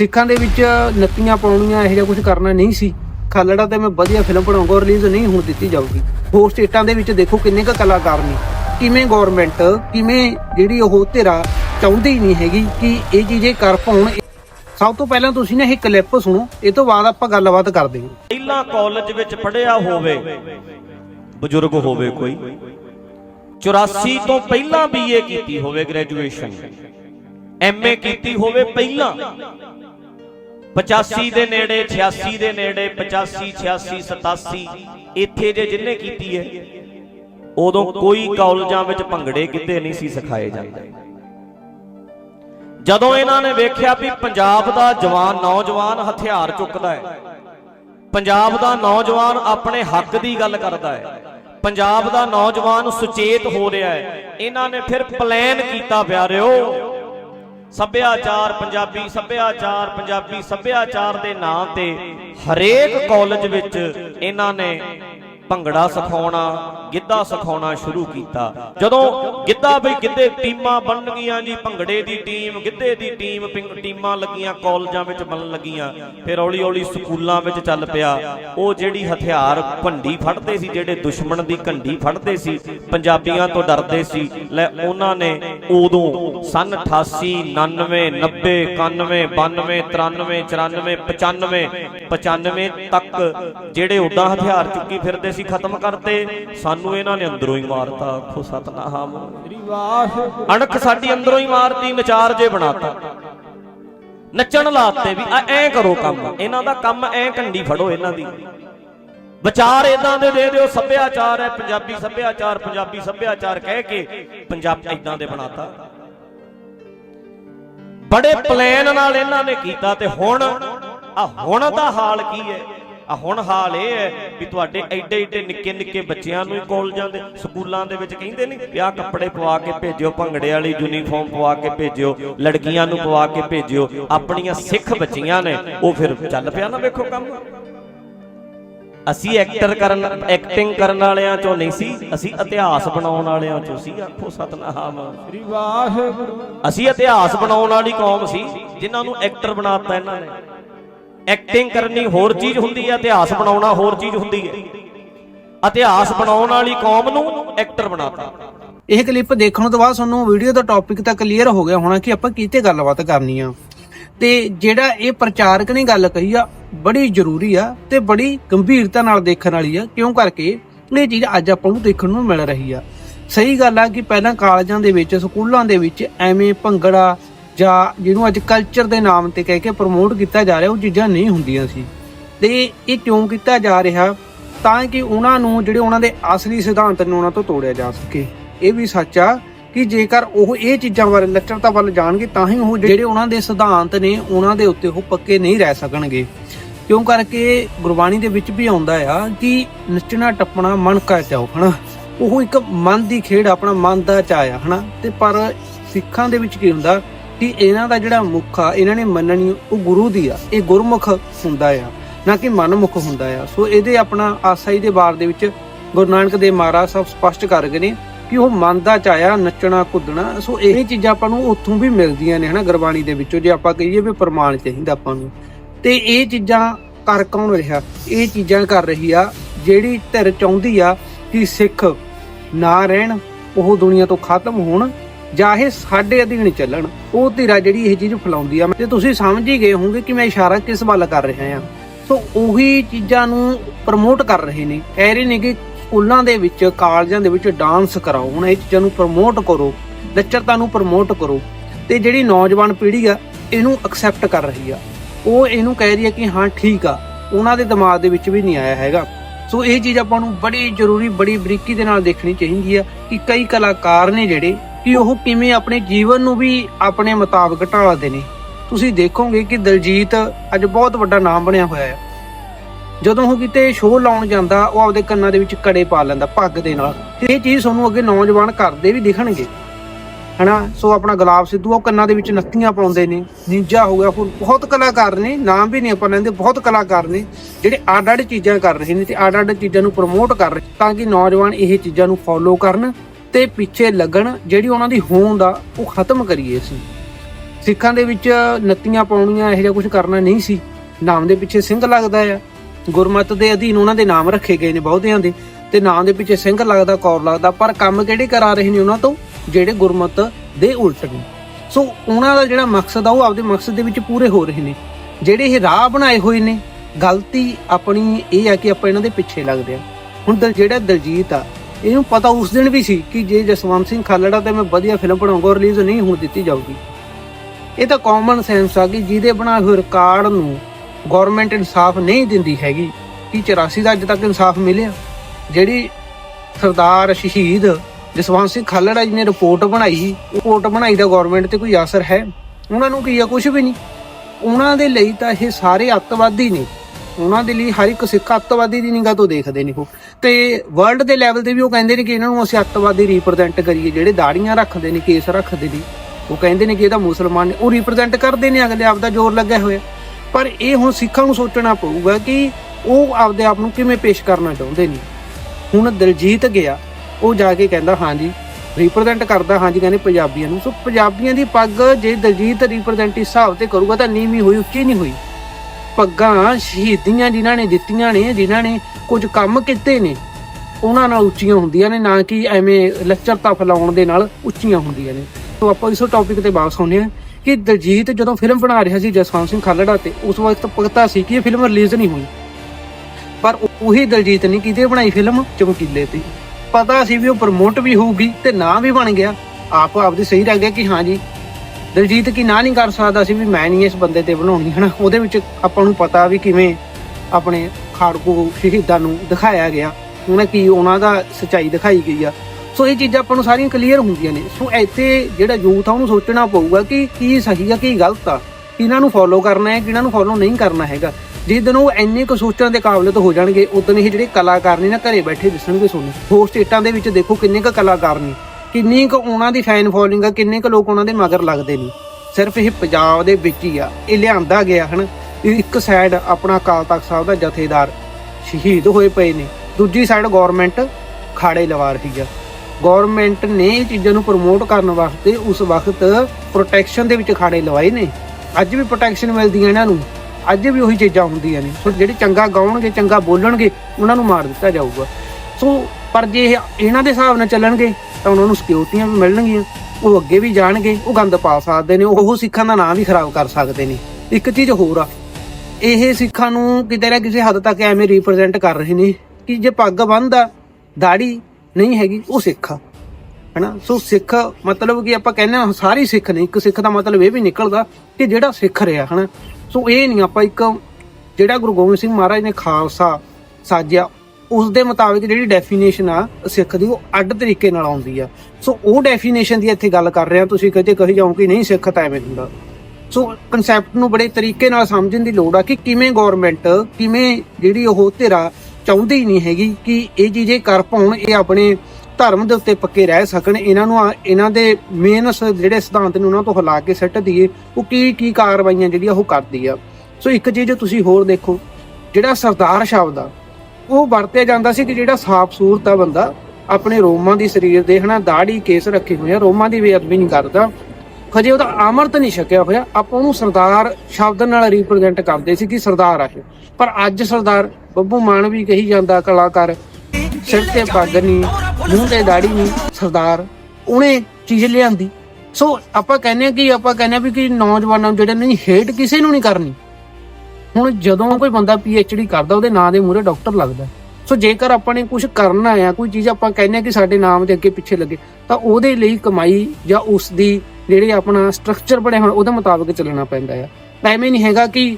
ਸਿੱਖਾਂ ਦੇ ਵਿੱਚ ਨੱਤੀਆਂ ਪਾਉਣੀਆਂ, ਇਹੋ ਜਿਹਾ ਕੁਝ ਕਰਨਾ ਨਹੀਂ ਸੀ। ਖਾਲੜਾ ਤੇ ਮੈਂ ਵਧੀਆ ਫਿਲਮ ਬਣਾਉਂਗਾ ਰਿਲੀਜ਼ ਨਹੀਂ ਹੁਣ ਦਿੱਤੀ ਜਾਊਗੀ। ਹੋਰ ਸਟੇਟਾਂ ਦੇ ਵਿੱਚ ਦੇਖੋ ਕਿੰਨੇ ਕੁ ਕਲਾਕਾਰ ਨੇ। ਕਿਵੇਂ ਗਵਰਨਮੈਂਟ ਕਿਵੇਂ ਜਿਹੜੀ ਉਹ ਧਿਰਾ ਚਾਹੁੰਦੀ ਨਹੀਂ ਹੈਗੀ ਕਿ ਇਹ ਚੀਜ਼ੇ ਕਰ ਪਾਉਣ। ਸਭ ਤੋਂ ਪਹਿਲਾਂ ਤੁਸੀਂ ਨਾ ਇਹ ਕਲਿੱਪ ਸੁਣੋ, ਇਹ ਤੋਂ ਬਾਅਦ ਆਪਾਂ ਗੱਲਬਾਤ ਕਰਦੇ ਹਾਂ। ਪਹਿਲਾਂ ਕਾਲਜ ਵਿੱਚ ਪੜ੍ਹਿਆ ਹੋਵੇ, ਬਜ਼ੁਰਗ ਹੋਵੇ ਕੋਈ 84 ਤੋਂ ਪਹਿਲਾਂ ਬੀਏ ਕੀਤੀ ਹੋਵੇ ਗ੍ਰੈਜੂਏਸ਼ਨ ਐਮਏ ਕੀਤੀ ਹੋਵੇ ਪਹਿਲਾਂ। 85 ਦੇ ਨੇੜੇ 86 ਦੇ ਨੇੜੇ 85 86 87 ਇੱਥੇ ਜੇ ਜਿੰਨੇ ਕੀਤੀ ਹੈ, ਉਦੋਂ ਕੋਈ ਕਾਲਜਾਂ ਵਿੱਚ ਭੰਗੜੇ ਕਿਤੇ ਨਹੀਂ ਸੀ ਸਿਖਾਏ ਜਾਂਦੇ। ਜਦੋਂ ਇਹਨਾਂ ਨੇ ਵੇਖਿਆ ਵੀ ਪੰਜਾਬ ਦਾ ਜਵਾਨ ਨੌਜਵਾਨ ਹਥਿਆਰ ਚੁੱਕਦਾ ਹੈ, ਪੰਜਾਬ ਦਾ ਨੌਜਵਾਨ ਆਪਣੇ ਹੱਕ ਦੀ ਗੱਲ ਕਰਦਾ ਹੈ, ਪੰਜਾਬ ਦਾ ਨੌਜਵਾਨ ਸੁਚੇਤ ਹੋ ਰਿਹਾ ਹੈ, ਇਹਨਾਂ ਨੇ ਫਿਰ ਪਲਾਨ ਕੀਤਾ ਪਿਆਰਿਓ ਸੱਭਿਆਚਾਰ ਪੰਜਾਬੀ ਸੱਭਿਆਚਾਰ ਪੰਜਾਬੀ ਸੱਭਿਆਚਾਰ ਦੇ ਨਾਂ ਤੇ ਹਰੇਕ ਕਾਲਜ ਵਿੱਚ ਇਹਨਾਂ ਨੇ ਭੰਗੜਾ ਸਿਖਾਉਣਾ, ਗਿੱਧਾ ਸਿਖਾਉਣਾ ਸ਼ੁਰੂ ਕੀਤਾ। ਜਦੋਂ ਗਿੱਧਾ ਬਈ ਗਿੱਧੇ ਟੀਮਾਂ ਬਣ ਗਈਆਂ ਜੀ, ਭੰਗੜੇ ਦੀ ਟੀਮ, ਗਿੱਧੇ ਦੀ ਟੀਮ ਟੀਮਾਂ ਲੱਗੀਆਂ, ਕਾਲਜਾਂ ਵਿੱਚ ਬਣਨ ਲੱਗੀਆਂ, ਫਿਰ ਹੌਲੀ ਹੌਲੀ ਸਕੂਲਾਂ ਵਿੱਚ ਚੱਲ ਪਿਆ। ਉਹ ਜਿਹੜੀ ਹਥਿਆਰ ਭੰਡੀ ਫੜਦੇ ਸੀ, ਜਿਹੜੇ ਦੁਸ਼ਮਣ ਦੀ ਘੰਡੀ ਫੜਦੇ ਸੀ, ਪੰਜਾਬੀਆਂ ਤੋਂ ਡਰਦੇ ਸੀ, ਲੈ ਉਹਨਾਂ ਨੇ ਉਦੋਂ ਸਨ 88 99 90 91 92 93 94 95 95 ਤੱਕ ਜਿਹੜੇ ਉਦਾਂ ਹਥਿਆਰ ਚੁੱਕੀ ਫਿਰਦੇ ਸੀ ਖਤਮ ਕਰਤੇ, ਸਾਨੂੰ ਇਹਨਾਂ ਨੇ ਅੰਦਰੋਂ ਹੀ ਮਾਰਤਾ। ਆਖੋ, ਸਤਨਾਮ। ਅਣਖ ਸਾਡੀ ਅੰਦਰੋਂ ਹੀ ਮਾਰਤੀ, ਨਚਾਰ ਜੇ ਬਣਾਤਾ। ਨੱਚਣ ਲਾਤੇ ਵੀ ਐ ਕਰੋ ਕੰਮ। ਇਹਨਾਂ ਦਾ ਕੰਮ ਐ ਕੰਡੀ ਫੜੋ ਇਹਨਾਂ ਦੀ। ਵਿਚਾਰ ਇਦਾਂ ਦੇ ਦੇ ਦਿਓ, ਸੱਭਿਆਚਾਰ ਹੈ, ਪੰਜਾਬੀ ਸੱਭਿਆਚਾਰ ਪੰਜਾਬੀ ਸੱਭਿਆਚਾਰ ਕਹਿ ਕੇ ਪੰਜਾਬ ਇਦਾਂ ਦੇ ਬਣਾਤਾ। ਬੜੇ ਪਲਾਨ ਨਾਲ ਇਹਨਾਂ ਨੇ ਕੀਤਾ ਤੇ ਹੁਣ, ਆ, ਹੁਣ ਦਾ ਹਾਲ ਕੀ ਹੈ? ਆ ਹੁਣ ਹਾਲ ਇਹ ਹੈ ਵੀ ਤੁਹਾਡੇ ਐਡੇ ਐਡੇ ਨਿੱਕੇ ਨਿੱਕੇ ਬੱਚਿਆਂ ਨੂੰ ਹੀ ਕਾਲਜਾਂ ਦੇ ਸਕੂਲਾਂ ਦੇ ਵਿੱਚ ਕਹਿੰਦੇ ਨਹੀਂ ਵਿਆਹ ਕੱਪੜੇ ਪਵਾ ਕੇ ਭੇਜਿਓ ਭੰਗੜੇ ਵਾਲੀ ਯੂਨੀਫਾਰਮ ਪਵਾ ਕੇ ਭੇਜਿਓ ਲੜਕੀਆਂ ਨੂੰ ਪਵਾ ਕੇ ਭੇਜਿਓ ਆਪਣੀਆਂ ਸਿੱਖ ਬੱਚੀਆਂ ਨੇ ਉਹ ਫਿਰ ਚੱਲ ਪਿਆ ਨਾ ਵੇਖੋ ਕੰਮ। ਅਸੀਂ ਐਕਟਰ ਕਰਨ ਐਕਟਿੰਗ ਕਰਨ ਵਾਲਿਆਂ ਚੋਂ ਨਹੀਂ ਸੀ ਅਸੀਂ ਇਤਿਹਾਸ ਬਣਾਉਣ ਵਾਲਿਆਂ ਚੋਂ ਸੀ ਆਖੋ ਸਤਨਾਮ। ਸ੍ਰੀ ਵਾਹਿਗੁਰੂ। ਅਸੀਂ ਇਤਿਹਾਸ ਬਣਾਉਣ ਵਾਲੀ ਕੌਮ ਸੀ ਜਿਨ੍ਹਾਂ ਨੂੰ ਐਕਟਰ ਬਣਾਤਾ ਇਹਨਾਂ ਨੇ। ਐਕਟਿੰਗ ਕਰਨੀ ਹੋਰ ਚੀਜ਼ ਹੁੰਦੀ ਹੈ ਇਤਿਹਾਸ ਬਣਾਉਣਾ ਹੋਰ ਚੀਜ਼ ਹੁੰਦੀ ਹੈ ਇਤਿਹਾਸ ਬਣਾਉਣ ਵਾਲੀ ਕੌਮ ਨੂੰ ਐਕਟਰ ਬਣਾਤਾ। ਇਹ ਕਲਿੱਪ ਦੇਖਣ ਤੋਂ ਬਾਅਦ ਤੁਹਾਨੂੰ ਵੀਡੀਓ ਦਾ ਟੌਪਿਕ ਤਾਂ ਕਲੀਅਰ ਹੋ ਗਿਆ ਹੋਣਾ ਕਿ ਆਪਾਂ ਕਿਤੇ ਗੱਲਬਾਤ ਕਰਨੀ ਆ। ਤੇ ਜਿਹੜਾ ਇਹ ਪ੍ਰਚਾਰਕ ਨੇ ਗੱਲ ਕਹੀ ਆ ਬੜੀ ਜ਼ਰੂਰੀ ਆ ਤੇ ਬੜੀ ਗੰਭੀਰਤਾ ਨਾਲ ਦੇਖਣ ਵਾਲੀ ਆ ਕਿਉਂ ਕਰਕੇ ਇਹ ਚੀਜ਼ ਅੱਜ ਆਪਾਂ ਨੂੰ ਦੇਖਣ ਨੂੰ ਮਿਲ ਰਹੀ ਆ। ਸਹੀ ਗੱਲ ਆ ਕਿ ਪਹਿਲਾਂ ਕਾਲਜਾਂ ਦੇ ਵਿੱਚ ਸਕੂਲਾਂ ਦੇ ਵਿੱਚ ਐਵੇਂ ਭੰਗੜਾ ਜਾਂ ਜਿਹਨੂੰ ਅੱਜ ਕਲਚਰ ਦੇ ਨਾਮ ਤੇ ਕਹਿ ਕੇ ਪ੍ਰਮੋਟ ਕੀਤਾ ਜਾ ਰਿਹਾ, ਉਹ ਚੀਜ਼ਾਂ ਨਹੀਂ ਹੁੰਦੀਆਂ ਸੀ। ਤੇ ਇਹ ਕਿਉਂ ਕੀਤਾ ਜਾ ਰਿਹਾ? ਤਾਂ ਕਿ ਉਹਨਾਂ ਨੂੰ ਜਿਹੜੇ ਉਹਨਾਂ ਦੇ ਅਸਲੀ ਸਿਧਾਂਤ ਨੇ ਉਹਨਾਂ ਤੋਂ ਤੋੜਿਆ ਜਾ ਸਕੇ। ਇਹ ਵੀ ਸੱਚ ਆ ਕਿ ਜੇਕਰ ਉਹ ਇਹ ਚੀਜ਼ਾਂ ਬਾਰੇ ਲੱਚਰਤਾ ਵੱਲ ਜਾਣਗੇ, ਤਾਂ ਹੀ ਉਹ ਜਿਹੜੇ ਉਹਨਾਂ ਦੇ ਸਿਧਾਂਤ ਨੇ, ਉਹਨਾਂ ਦੇ ਉੱਤੇ ਉਹ ਪੱਕੇ ਨਹੀਂ ਰਹਿ ਸਕਣਗੇ। ਕਿਉਂ ਕਰਕੇ ਗੁਰਬਾਣੀ ਦੇ ਵਿੱਚ ਵੀ ਆਉਂਦਾ ਆ ਕਿ ਨੱਚਣਾ, ਟੱਪਣਾ, ਮਨ ਕਾ ਚਾਓ ਹਨਾ? ਉਹ ਇੱਕ ਮਨ ਦੀ ਖੇਡ, ਆਪਣਾ ਮਨ ਦਾ ਚਾਅ ਆ, ਹਨਾ? ਤੇ ਪਰ ਸਿੱਖਾਂ ਦੇ ਵਿੱਚ ਕੀ ਹੁੰਦਾ? ਕਿ ਇਹਨਾਂ ਦਾ ਜਿਹੜਾ ਮੁੱਖ ਆ, ਇਹਨਾਂ ਨੇ ਮੰਨਣੀ ਉਹ ਗੁਰੂ ਦੀ ਆ। ਇਹ ਗੁਰਮੁਖ ਹੁੰਦਾ ਆ, ਨਾ ਕਿ ਮਨਮੁਖ ਹੁੰਦਾ ਆ। ਸੋ ਇਹਦੇ ਆਪਣਾ ਆਸਾਈ ਦੇ ਬਾਰ ਦੇ ਵਿੱਚ ਗੁਰੂ ਨਾਨਕ ਦੇ ਮਹਾਰਾਜ ਸਾਹਿਬ ਸਪਸ਼ਟ ਕਰ ਗਏ ਨੇ ਕਿ ਉਹ ਮਨ ਦਾ ਚਾਇਆ, ਨੱਚਣਾ, ਕੁੱਦਣਾ, ਸੋ ਇਹ ਚੀਜ਼ਾਂ ਆਪਾਂ ਨੂੰ ਉੱਥੋਂ ਵੀ ਮਿਲਦੀਆਂ ਨੇ, ਹਨਾ, ਗੁਰਬਾਣੀ ਦੇ ਵਿੱਚੋਂ, ਜੇ ਆਪਾਂ ਕਹੀਏ ਵੀ ਪ੍ਰਮਾਣ ਚਾਹੀਦਾ ਆਪਾਂ ਨੂੰ। ਤੇ ਇਹ ਚੀਜ਼ਾਂ ਕਰ ਕੌਣ ਰਿਹਾ? ਇਹ ਚੀਜ਼ਾਂ ਕਰ ਰਹੀ ਆ, ਜਿਹੜੀ ਧਿਰ ਚਾਹੁੰਦੀ ਆ ਕਿ ਸਿੱਖ ਨਾ ਰਹਿਣ, ਉਹ ਦੁਨੀਆ ਤੋਂ ਖਤਮ ਹੋਣ ਜਾਂ ਇਹ ਸਾਡੇ ਅਧੀਨ ਚੱਲਣ, ਉਹ ਧਿਰਾ ਜਿਹੜੀ ਇਹ ਚੀਜ਼ ਫੈਲਾਉਂਦੀ ਆ। ਤੇ ਤੁਸੀਂ ਸਮਝ ਹੀ ਗਏ ਹੋਵੋਗੇ ਕਿ ਮੈਂ ਇਸ਼ਾਰਾ ਕਿਸ ਵੱਲ ਕਰ ਰਿਹਾ ਹਾਂ ਸੋ ਉਹੀ ਚੀਜ਼ਾਂ ਨੂੰ ਪ੍ਰਮੋਟ ਕਰ ਰਹੇ ਨੇ। ਕਹਿ ਰਹੇ ਨੇ ਕਿ ਸਕੂਲਾਂ ਦੇ ਵਿੱਚ, ਕਾਲਜਾਂ ਦੇ ਵਿੱਚ ਡਾਂਸ ਕਰਾਓ। ਹੁਣ ਇਹ ਚੀਜ਼ਾਂ ਨੂੰ ਪ੍ਰਮੋਟ ਕਰੋ ਲੱਚਰਤਾ ਨੂੰ ਪ੍ਰਮੋਟ ਕਰੋ। ਤੇ ਜਿਹੜੀ ਨੌਜਵਾਨ ਪੀੜ੍ਹੀ ਆ, ਇਹਨੂੰ ਐਕਸੈਪਟ ਕਰ ਰਹੀ ਆ। ਉਹ ਇਹਨੂੰ ਕਹਿ ਰਹੀ ਆ ਕਿ ਹਾਂ, ਠੀਕ ਆ, ਉਹਨਾਂ ਦੇ ਦਿਮਾਗ ਦੇ ਵਿੱਚ ਵੀ ਨਹੀਂ ਆਇਆ ਹੈਗਾ। ਸੋ ਇਹ ਚੀਜ਼ ਆਪਾਂ ਨੂੰ ਬੜੀ ਜ਼ਰੂਰੀ, ਬੜੀ ਬਰੀਕੀ ਦੇ ਨਾਲ ਦੇਖਣੀ ਚਾਹੀਦੀ ਆ ਕਿ ਕਈ ਕਲਾਕਾਰ ਨੇ ਜਿਹੜੇ ਕਿ ਉਹ ਕਿਵੇਂ ਆਪਣੇ ਜੀਵਨ ਨੂੰ ਵੀ ਆਪਣੇ ਮੁਤਾਬਕ ਢਾਲਦੇ ਨੇ ਤੁਸੀਂ ਦੇਖੋਗੇ ਕਿ ਦਲਜੀਤ ਅੱਜ ਬਹੁਤ ਵੱਡਾ ਨਾਮ ਬਣਿਆ ਹੋਇਆ ਹੈ ਜਦੋਂ ਉਹ ਕਿਤੇ ਸ਼ੋਅ ਲਾਉਣ ਜਾਂਦਾ, ਉਹ ਆਪਦੇ ਕੰਨਾਂ ਦੇ ਵਿੱਚ ਕੜੇ ਪਾ ਲੈਂਦਾ, ਪੱਗ ਦੇ ਨਾਲ। ਇਹ ਚੀਜ਼ ਤੁਹਾਨੂੰ ਅੱਗੇ ਨੌਜਵਾਨ ਕਰਦੇ ਵੀ ਦਿਖਣਗੇ। ਹਨਾ? ਸੋ ਆਪਣਾ ਗੁਲਾਬ ਸਿੱਧੂ, ਉਹ ਕੰਨਾਂ ਦੇ ਵਿੱਚ ਨੱਤੀਆਂ ਪਾਉਂਦੇ ਨੇ, ਨਿੰਜਾ ਹੋ ਗਿਆ, ਹੋਰ ਬਹੁਤ ਕਲਾਕਾਰ ਨੇ, ਨਾਮ ਵੀ ਨਹੀਂ ਆਪਾਂ ਲੈਂਦੇ, ਬਹੁਤ ਕਲਾਕਾਰ ਨੇ, ਜਿਹੜੇ ਅੱਡ ਅੱਡ ਚੀਜ਼ਾਂ ਕਰ ਰਹੇ ਨੇ ਤੇ ਅੱਡ ਅੱਡ ਚੀਜ਼ਾਂ ਨੂੰ ਪ੍ਰਮੋਟ ਕਰ ਰਹੇ ਤਾਂ ਕਿ ਨੌਜਵਾਨ ਇਹ ਚੀਜ਼ਾਂ ਨੂੰ ਫੋਲੋ ਕਰਨ। ਤੇ ਪਿੱਛੇ ਲੱਗਣ ਜਿਹੜੀ ਉਹਨਾਂ ਦੀ ਹੋਂਦ ਆ, ਉਹ ਖਤਮ ਕਰੀਏ ਅਸੀਂ। ਸਿੱਖਾਂ ਦੇ ਵਿੱਚ ਨੱਤੀਆਂ ਪਾਉਣੀਆਂ, ਇਹੋ ਜਿਹਾ ਕੁਝ ਕਰਨਾ ਨਹੀਂ ਸੀ। ਨਾਮ ਦੇ ਪਿੱਛੇ ਸਿੰਘ ਲੱਗਦਾ ਆ। ਗੁਰਮਤ ਦੇ ਅਧੀਨ ਉਹਨਾਂ ਦੇ ਨਾਮ ਰੱਖੇ ਗਏ ਨੇ ਬਹੁਤਿਆਂ ਦੇ। ਤੇ ਨਾਮ ਦੇ ਪਿੱਛੇ ਸਿੰਘ ਲੱਗਦਾ, ਕੌਰ ਲੱਗਦਾ, ਪਰ ਕੰਮ ਕਿਹੜੇ ਕਰਾ ਰਹੇ ਨੇ ਉਹਨਾਂ ਤੋਂ? ਜਿਹੜੇ ਗੁਰਮਤ ਦੇ ਉਲਟ ਨੇ। ਸੋ ਉਹਨਾਂ ਦਾ ਜਿਹੜਾ ਮਕਸਦ ਆ, ਉਹ ਆਪਦੇ ਮਕਸਦ ਦੇ ਵਿੱਚ ਪੂਰੇ ਹੋ ਰਹੇ ਨੇ। ਜਿਹੜੇ ਇਹ ਰਾਹ ਬਣਾਏ ਹੋਏ ਨੇ, ਗਲਤੀ ਆਪਣੀ ਇਹ ਆ ਕਿ ਆਪਾਂ ਇਹਨਾਂ ਦੇ ਪਿੱਛੇ ਲੱਗਦੇ ਆ। ਹੁਣ ਦਲ ਜਿਹੜਾ ਦਲਜੀਤ ਆ ਇਹਨੂੰ ਪਤਾ ਉਸ ਦਿਨ ਵੀ ਸੀ ਕਿ ਜੇ ਜਸਵੰਤ ਸਿੰਘ ਖਾਲੜਾ ਤੇ ਮੈਂ ਵਧੀਆ ਫਿਲਮ ਬਣਾਉਂਗਾ ਰਿਲੀਜ਼ ਨਹੀਂ ਹੋਣ ਦਿੱਤੀ ਜਾਊਗੀ। ਇਹ ਤਾਂ ਕਾਮਨ ਸੈਂਸ ਆ ਕਿ ਜਿਹਦੇ ਬਣਾਏ ਹੋਏ ਰਿਕਾਰਡ ਨੂੰ ਗਵਰਨਮੈਂਟ ਇਨਸਾਫ ਨਹੀਂ ਦਿੰਦੀ ਹੈਗੀ, ਕਿ 84 ਦਾ ਅੱਜ ਤੱਕ ਇਨਸਾਫ ਮਿਲਿਆ। ਜਿਹੜੀ ਸਰਦਾਰ ਸ਼ਹੀਦ ਜਸਵੰਤ ਸਿੰਘ ਖਾਲੜਾ ਜੀ ਨੇ ਰਿਪੋਰਟ ਬਣਾਈ ਰਿਪੋਰਟ ਬਣਾਈ ਦਾ ਗਵਰਨਮੈਂਟ ਤੇ ਕੋਈ ਅਸਰ ਹੈ। ਉਹਨਾਂ ਨੂੰ ਕੀ ਆ ਕੁਝ ਵੀ ਨਹੀਂ। ਉਹਨਾਂ ਦੇ ਲਈ ਤਾਂ ਇਹ ਸਾਰੇ ਅੱਤਵਾਦੀ ਨੇ। ਉਹਨਾਂ ਦੇ ਲਈ ਹਰ ਇੱਕ ਸਿੱਖ ਅੱਤਵਾਦੀ ਦੀ ਨਿਗਾਹ ਤੋਂ ਦੇਖਦੇ ਨੇ ਉਹ। ਤੇ ਵਰਲਡ ਦੇ ਲੈਵਲ ਤੇ ਵੀ ਉਹ ਕਹਿੰਦੇ ਨੇ ਕਿ ਇਹਨਾਂ ਨੂੰ ਅਸੀਂ ਅੱਤਵਾਦੀ ਰਿਪਰੈਜ਼ੈਂਟ ਕਰੀਏ, ਜਿਹੜੇ ਦਾੜੀਆਂ ਰੱਖਦੇ ਨੇ, ਕੇਸ ਰੱਖਦੇ ਨੇ। ਉਹ ਕਹਿੰਦੇ ਨੇ ਕਿ ਇਹ ਤਾਂ ਮੁਸਲਮਾਨ ਨੇ, ਉਹ ਰਿਪਰੈਜ਼ੈਂਟ ਕਰਦੇ ਨੇ ਅਗਲੇ ਆਪ ਦਾ ਜ਼ੋਰ ਲੱਗਿਆ ਹੋਇਆ। ਪਰ ਇਹ ਹੁਣ ਸਿੱਖਾਂ ਨੂੰ ਸੋਚਣਾ ਪਊਗਾ ਕਿ ਉਹ ਆਪਦੇ ਆਪ ਨੂੰ ਕਿਵੇਂ ਪੇਸ਼ ਕਰਨਾ ਚਾਹੁੰਦੇ ਨੇ। ਹੁਣ ਦਿਲਜੀਤ ਗਿਆ, ਉਹ ਜਾ ਕੇ ਕਹਿੰਦਾ, ਹਾਂਜੀ ਰਿਪਰੈਜ਼ੈਂਟ ਕਰਦਾ, ਹਾਂਜੀ, ਕਹਿੰਦੇ ਪੰਜਾਬੀਆਂ ਨੂੰ। ਸੋ ਪੰਜਾਬੀਆਂ ਦੀ ਪੱਗ ਜੇ ਦਿਲਜੀਤ ਰਿਪਰੈਜ਼ੈਂਟ ਇਸ ਹਿਸਾਬ ਤੇ ਕਰੂਗਾ ਤਾਂ ਨੀਵੀਂ ਹੋਈ, ਉੱਚੀ ਨਹੀਂ ਹੋਈ। ਪੱਗਾਂ ਸ਼ਹੀਦੀਆਂ ਜਿਨ੍ਹਾਂ ਨੇ ਦਿੱਤੀਆਂ ਨੇ, ਜਿਨ੍ਹਾਂ ਨੇ ਕੁਝ ਕੰਮ ਕੀਤੇ ਨੇ, ਉਹਨਾਂ ਨਾਲ ਉੱਚੀਆਂ ਹੁੰਦੀਆਂ ਨੇ, ਨਾ ਕਿ ਐਵੇਂ ਲੱਚਰਤਾ ਫੈਲਾਉਣ ਦੇ ਨਾਲ ਉੱਚੀਆਂ ਹੁੰਦੀਆਂ ਨੇ। ਸੋ ਆਪਾਂ ਇਸ ਟੌਪਿਕ ਤੇ ਵਾਪਸ ਸੁਣਨੇ ਹਾਂ ਕਿ ਦਲਜੀਤ ਜਦੋਂ ਫਿਲਮ ਬਣਾ ਰਿਹਾ ਸੀ ਜਸਵੰਤ ਸਿੰਘ ਖਾਲੜਾ ਤੇ, ਉਸ ਵਕਤ ਪਤਾ ਸੀ ਕਿ ਇਹ ਫਿਲਮ ਰਿਲੀਜ਼ ਨਹੀਂ ਹੋਈ। ਪਰ ਉਹੀ ਦਲਜੀਤ ਨੇ ਕਿਤੇ ਬਣਾਈ ਫਿਲਮ ਚਮਕੀਲੇ ਤੇ। ਪਤਾ ਸੀ ਵੀ ਉਹ ਪ੍ਰਮੋਟ ਵੀ ਹੋਊਗੀ ਤੇ ਨਾਂ ਵੀ ਬਣ ਗਿਆ। ਆਪ ਆਪਦੀ ਸਹੀ ਰਹਿ ਗਿਆ ਕਿ ਹਾਂ ਜੀ ਦਲਜੀਤ ਕੀ ਨਾ ਨਹੀਂ ਕਰ ਸਕਦਾ ਸੀ ਵੀ ਮੈਂ ਨਹੀਂ ਇਸ ਬੰਦੇ ਤੇ ਬਣਾਉਣੀ, ਹਨਾ? ਉਹਦੇ ਵਿੱਚ ਆਪਾਂ ਨੂੰ ਪਤਾ ਵੀ ਕਿਵੇਂ ਆਪਣੇ ਖਾੜਕੂ ਸ਼ਹੀਦਾਂ ਨੂੰ ਦਿਖਾਇਆ ਗਿਆ। ਉਹਨੇ ਕੀ ਉਹਨਾਂ ਦਾ ਸਚਾਈ ਦਿਖਾਈ ਗਈ ਆ। ਸੋ ਇਹ ਚੀਜ਼ਾਂ ਆਪਾਂ ਨੂੰ ਸਾਰੀਆਂ ਕਲੀਅਰ ਹੁੰਦੀਆਂ ਨੇ। ਸੋ ਇੱਥੇ ਜਿਹੜਾ ਯੂਥ ਆ, ਉਹਨੂੰ ਸੋਚਣਾ ਪਊਗਾ ਕਿ ਕੀ ਸਹੀ ਆ, ਕੀ ਗਲਤ ਆ। ਕਿਹਨਾਂ ਨੂੰ ਫੋਲੋ ਕਰਨਾ ਹੈ, ਕਿਹਨਾਂ ਨੂੰ ਫੋਲੋ ਨਹੀਂ ਕਰਨਾ ਹੈਗਾ। ਜਿਸ ਦਿਨ ਉਹ ਇੰਨੇ ਕੁ ਸੋਚਣ ਦੇ ਕਾਬਲਿਅਤ ਹੋ ਜਾਣਗੇ ਉਦੋਂ ਇਹ ਜਿਹੜੇ ਕਲਾਕਾਰ ਨੇ ਨਾ ਘਰੇ ਬੈਠੇ ਦਿਸਣਗੇ ਤੁਹਾਨੂੰ। ਹੋਰ ਸਟੇਟਾਂ ਦੇ ਵਿੱਚ ਦੇਖੋ ਕਿੰਨੇ ਕੁ ਕਲਾਕਾਰ ਨੇ। ਕਿੰਨੀ ਕੁ ਉਹਨਾਂ ਦੀ ਫੈਨ ਫੋਲੋਇੰਗ ਆ, ਕਿੰਨੇ ਕੁ ਲੋਕ ਉਹਨਾਂ ਦੇ ਮਗਰ ਲੱਗਦੇ ਨੇ। ਸਿਰਫ ਇਹ ਪੰਜਾਬ ਦੇ ਵਿੱਚ ਹੀ ਆ, ਇਹ ਲਿਆਂਦਾ ਗਿਆ, ਹਨ? ਇੱਕ ਸਾਈਡ ਆਪਣਾ ਅਕਾਲ ਤਖਤ ਸਾਹਿਬ ਦਾ ਜਥੇਦਾਰ ਸ਼ਹੀਦ ਹੋਏ ਪਏ ਨੇ। ਦੂਜੀ ਸਾਈਡ ਗਵਰਨਮੈਂਟ ਖਾੜੇ ਲਵਾ ਰਹੀ ਆ। ਗਵਰਨਮੈਂਟ ਨੇ ਇਹ ਚੀਜ਼ਾਂ ਨੂੰ ਪ੍ਰਮੋਟ ਕਰਨ ਵਾਸਤੇ ਉਸ ਵਕਤ ਪ੍ਰੋਟੈਕਸ਼ਨ ਦੇ ਵਿੱਚ ਖਾੜੇ ਲਵਾਏ ਨੇ। ਅੱਜ ਵੀ ਪ੍ਰੋਟੈਕਸ਼ਨ ਮਿਲਦੀ ਹੈ ਇਹਨਾਂ ਨੂੰ। ਅੱਜ ਵੀ ਉਹੀ ਚੀਜ਼ਾਂ ਹੁੰਦੀਆਂ ਨੇ। ਸੋ ਜਿਹੜੇ ਚੰਗਾ ਗਾਉਣਗੇ, ਚੰਗਾ ਬੋਲਣਗੇ, ਉਹਨਾਂ ਨੂੰ ਮਾਰ ਦਿੱਤਾ ਜਾਊਗਾ। ਸੋ ਪਰ ਜੇ ਇਹ ਇਹਨਾਂ ਦੇ ਹਿਸਾਬ ਨਾਲ ਚੱਲਣਗੇ, ਤਾਂ ਉਹਨਾਂ ਨੂੰ ਸਿਕਿਉਰਟੀਆਂ ਵੀ ਮਿਲਣਗੀਆਂ, ਉਹ ਅੱਗੇ ਵੀ ਜਾਣਗੇ, ਉਹ ਗੰਦ ਪਾ ਸਕਦੇ ਨੇ, ਉਹ ਸਿੱਖਾਂ ਦਾ ਨਾਂ ਵੀ ਖਰਾਬ ਕਰ ਸਕਦੇ ਨੇ। ਇੱਕ ਚੀਜ਼ ਹੋਰ ਆ, ਇਹ ਸਿੱਖਾਂ ਨੂੰ ਕਿਤੇ ਨਾ ਕਿਸੇ ਹੱਦ ਤੱਕ ਐਵੇਂ ਰਿਪਰੈਜ਼ੈਂਟ ਕਰ ਰਹੇ ਨੇ ਕਿ ਜੇ ਪੱਗ ਬੰਨਦਾ ਦਾੜੀ ਨਹੀਂ ਹੈਗੀ, ਉਹ ਸਿੱਖ ਆ। ਹੈਨਾ? ਸੋ ਸਿੱਖ ਮਤਲਬ ਕਿ ਆਪਾਂ ਕਹਿੰਦੇ ਹਾਂ ਸਾਰੇ ਸਿੱਖ ਨੇ, ਇੱਕ ਸਿੱਖ ਦਾ ਮਤਲਬ ਇਹ ਵੀ ਨਿਕਲਦਾ ਕਿ ਜਿਹੜਾ ਸਿੱਖ ਰਿਹਾ, ਹਨਾ? ਸੋ ਇਹ ਨਹੀਂ ਆਪਾਂ ਇੱਕ ਜਿਹੜਾ ਗੁਰੂ ਗੋਬਿੰਦ ਸਿੰਘ ਮਹਾਰਾਜ ਨੇ ਖਾਲਸਾ ਸਾਜਿਆ ਉਸ ਦੇ ਮੁਤਾਬਿਕ ਜਿਹੜੀ ਡੈਫੀਨੇਸ਼ਨ ਆ ਸਿੱਖ ਦੀ, ਉਹ ਅੱਡ ਤਰੀਕੇ ਨਾਲ ਆਉਂਦੀ ਆ। ਸੋ ਉਹ ਡੈਫੀਨੇਸ਼ਨ ਦੀ ਇੱਥੇ ਗੱਲ ਕਰ ਰਹੇ ਹਾਂ ਤੁਸੀਂ ਕਦੇ ਕਹੀ ਜਾਓ ਕਿ ਨਹੀਂ, ਸਿੱਖ ਤਾਂ ਐਵੇਂ ਹੁੰਦਾ। ਸੋ ਕਨਸੈਪਟ ਨੂੰ ਬੜੇ ਤਰੀਕੇ ਨਾਲ ਸਮਝਣ ਦੀ ਲੋੜ ਆ ਕਿ ਕਿਵੇਂ ਗਵਰਨਮੈਂਟ ਕਿਵੇਂ ਜਿਹੜੀ ਉਹ ਧਿਰਾ ਚਾਹੁੰਦੀ ਹੀ ਨਹੀਂ ਹੈਗੀ ਕਿ ਇਹ ਚੀਜ਼ੇ ਕਰ ਪਾਉਣ, ਇਹ ਆਪਣੇ ਧਰਮ ਦੇ ਉੱਤੇ ਪੱਕੇ ਰਹਿ ਸਕਣ। ਇਹਨਾਂ ਨੂੰ ਆ- ਇਹਨਾਂ ਦੇ ਮੇਨ ਜਿਹੜੇ ਸਿਧਾਂਤ ਨੇ, ਉਹਨਾਂ ਤੋਂ ਹਿਲਾ ਕੇ ਸੱਟ ਦਈਏ, ਉਹ ਕੀ ਕੀ ਕਾਰਵਾਈਆਂ ਜਿਹੜੀਆਂ ਉਹ ਕਰਦੀ ਆ। ਸੋ ਇੱਕ ਚੀਜ਼ ਤੁਸੀਂ ਹੋਰ ਦੇਖੋ, ਜਿਹੜਾ ਸਰਦਾਰ ਸ਼ਬਦ ਆ ਉਹ ਵਰਤਿਆ ਜਾਂਦਾ ਸੀ ਕਿ ਜਿਹੜਾ ਸਾਫ਼ ਸੂਰਤ ਆ ਬੰਦਾ, ਆਪਣੇ ਰੋਮਾਂ ਦੀ ਸਰੀਰ ਦੇ, ਹਨਾ ਦਾੜੀ ਕੇਸ ਰੱਖੇ ਹੋਏ ਆ, ਰੋਮਾਂ ਦੀ ਬੇਅਦਬੀ ਨਹੀਂ ਕਰਦਾ। ਹਜੇ ਉਹਦਾ ਅਮਰਤ ਨਹੀਂ ਛਕਿਆ ਹੋਇਆ। ਆਪਾਂ ਉਹਨੂੰ ਸਰਦਾਰ ਸ਼ਬਦ ਨਾਲ ਰਿਪਰੈਜ਼ੈਂਟ ਕਰਦੇ ਸੀ ਕਿ ਸਰਦਾਰ ਆ ਪਰ ਅੱਜ ਸਰਦਾਰ ਬੱਬੂ ਮਾਨ ਵੀ ਕਹੀ ਜਾਂਦਾ, ਕਲਾਕਾਰ, ਸਿਰ ਤੇ ਪੱਗ ਨਹੀਂ, ਮੂੰਹ ਤੇ ਦਾੜੀ ਨਹੀਂ, ਸਰਦਾਰ ਉਹਨੇ ਚੀਜ਼ ਲਿਆਂਦੀ। ਸੋ ਆਪਾਂ ਕਹਿੰਦੇ ਆ ਕਿ, ਆਪਾਂ ਕਹਿੰਦੇ ਆ ਵੀ ਕਿ ਨੌਜਵਾਨਾਂ ਨੂੰ ਜਿਹੜੇ ਨਹੀਂ ਹੇਟ ਕਿਸੇ ਨੂੰ ਨਹੀਂ ਕਰਨੀ। ਹੁਣ ਜਦੋਂ ਕੋਈ ਬੰਦਾ ਡੀ ਕਰਦਾ, ਉਹਦੇ ਨਾਂ ਦੇ ਮੂਹਰੇ ਡਾਕਟਰ ਲੱਗਦਾ। ਸੋ ਜੇਕਰ ਆਪਾਂ ਨੇ ਕੁਝ ਕਰਨਾ ਆ ਕੋਈ ਚੀਜ਼ ਆਪਾਂ ਕਹਿੰਦੇ ਆ ਕਿ ਸਾਡੇ ਨਾਮ ਦੇ ਅੱਗੇ ਪਿੱਛੇ ਲੱਗੇ, ਤਾਂ ਉਹਦੇ ਲਈ ਕਮਾਈ ਜਾਂ ਉਸ ਦੀ ਜਿਹੜੇ ਆਪਣਾ ਸਟਰਕਚਰ ਬਣਿਆ ਹੋਣ, ਉਹਦੇ ਮੁਤਾਬਕ ਚੱਲਣਾ ਪੈਂਦਾ ਆ। ਐਵੇਂ ਨਹੀਂ ਹੈਗਾ ਕਿ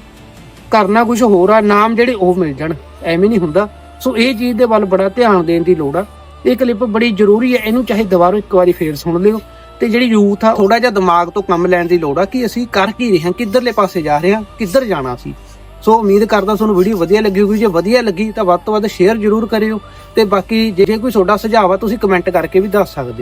ਕਰਨਾ ਕੁਝ ਹੋਰ ਆ, ਨਾਮ ਜਿਹੜੇ ਉਹ ਮਿਲ ਜਾਣ। ਐਵੇਂ ਨਹੀਂ ਹੁੰਦਾ। ਸੋ ਇਹ ਚੀਜ਼ ਦੇ ਵੱਲ ਬੜਾ ਧਿਆਨ ਦੇਣ ਦੀ ਲੋੜ ਆ। ਇਹ ਕਲਿੱਪ ਬੜੀ ਜ਼ਰੂਰੀ ਹੈ ਇਹਨੂੰ ਚਾਹੇ ਦੁਬਾਰਾ ਇੱਕ ਵਾਰੀ ਫੇਰ ਸੁਣ ਲਿਓ। ਤੇ ਜਿਹੜੀ ਯੂਥ ਆ ਥੋੜਾ ਜਿਹਾ ਦਿਮਾਗ ਤੋਂ ਕੰਮ ਲੈਣ ਦੀ ਲੋੜ ਆ ਕਿ ਅਸੀਂ ਕਰ ਕੀ ਰਹੇ ਹਾਂ, ਕਿੱਧਰਲੇ ਪਾਸੇ ਜਾ ਰਹੇ ਹਾਂ, ਕਿੱਧਰ ਜਾਣਾ ਸੀ। ਸੋ ਉਮੀਦ ਕਰਦਾ ਤੁਹਾਨੂੰ ਵੀਡੀਓ ਵਧੀਆ ਲੱਗੀ ਹੋਊਗੀ। ਜੇ ਵਧੀਆ ਲੱਗੀ ਤਾਂ ਵੱਧ ਤੋਂ ਵੱਧ ਸ਼ੇਅਰ ਜ਼ਰੂਰ ਕਰਿਓ ਤੇ ਬਾਕੀ ਜੇ ਕੋਈ ਤੁਹਾਡਾ ਸੁਝਾਅ ਆ ਤੁਸੀਂ ਕਮੈਂਟ ਕਰਕੇ ਵੀ ਦੱਸ ਸਕਦੇ ਹੋ।